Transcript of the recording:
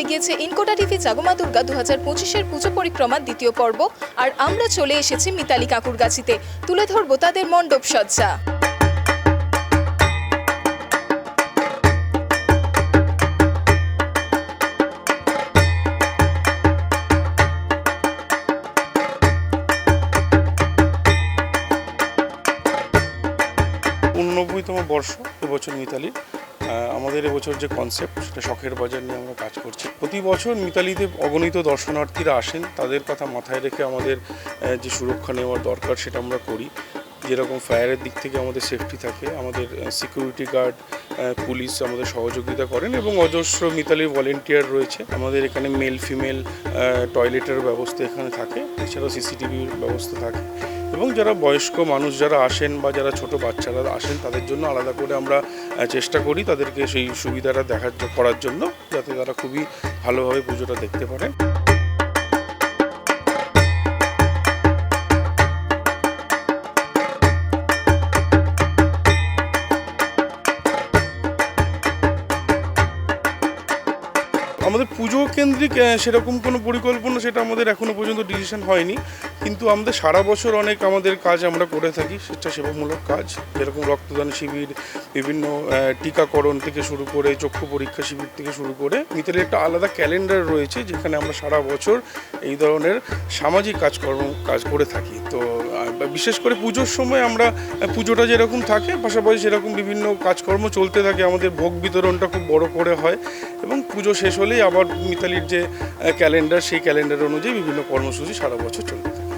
হয়ে গিয়েছে ইনকোটা টিভি জাগমা দুর্গা দু হাজার পঁচিশের পুজো পরিক্রমার দ্বিতীয় পর্ব। আর আমরা চলে এসেছি মিতালি কাকুর গাছিতে। তুলে ধরবো তাদের মণ্ডপ সজ্জা। উননব্বইতম বর্ষ, এবছর মিতালির। আমাদের এবছর যে কনসেপ্ট সেটা শখের বাজার নিয়ে আমরা কাজ করছি। প্রতি বছর মিতালিতে অগণিত দর্শনার্থীরা আসেন। তাদের কথা মাথায় রেখে আমাদের যে সুরক্ষা নেওয়ার দরকার, সেটা আমরা করি। যেরকম ফায়ারের দিক থেকে আমাদের সেফটি থাকে, আমাদের সিকিউরিটি গার্ড পুলিশ আমাদের সহযোগিতা করেন এবং অজস্র মিতালি ভলেন্টিয়ার রয়েছে। আমাদের এখানে মেল ফিমেল টয়লেটের ব্যবস্থা এখানে থাকে, এছাড়াও সিসিটিভির ব্যবস্থা থাকে এবং যারা বয়স্ক মানুষ যারা আসেন বা যারা ছোট বাচ্চারা আসেন, তাদের জন্য আলাদা করে আমরা চেষ্টা করি তাদেরকে সেই সুবিধাটা দেখার করার জন্য, যাতে তারা খুবই ভালোভাবে পুজোটা দেখতে পারেন আমাদের পুজো কেন্দ্রিক সেরকম কোনো পরিকল্পনা সেটা আমাদের এখনও পর্যন্ত ডিসিশন হয়নি। কিন্তু আমাদের সারা বছর অনেক আমাদের কাজ আমরা করে থাকি, স্বেচ্ছাসেবামূলক কাজ, যেরকম রক্তদান শিবির, বিভিন্ন টিকাকরণ থেকে শুরু করে চক্ষু পরীক্ষা শিবির থেকে শুরু করে মিতালির একটা আলাদা ক্যালেন্ডার রয়েছে, যেখানে আমরা সারা বছর এই ধরনের সামাজিক কাজকর্ম, কাজ করে থাকি। তো বিশেষ করে পুজোর সময় আমরা পুজোটা যেরকম থাকে, পাশাপাশি সেরকম বিভিন্ন কাজকর্ম চলতে থাকে, আমাদের ভোগ বিতরণটা খুব বড় করে হয় এবং পুজো শেষ হলেই আবার মিতালির যে ক্যালেন্ডার সেই ক্যালেন্ডার অনুযায়ী বিভিন্ন কর্মসূচি সারা বছর চলতে থাকে।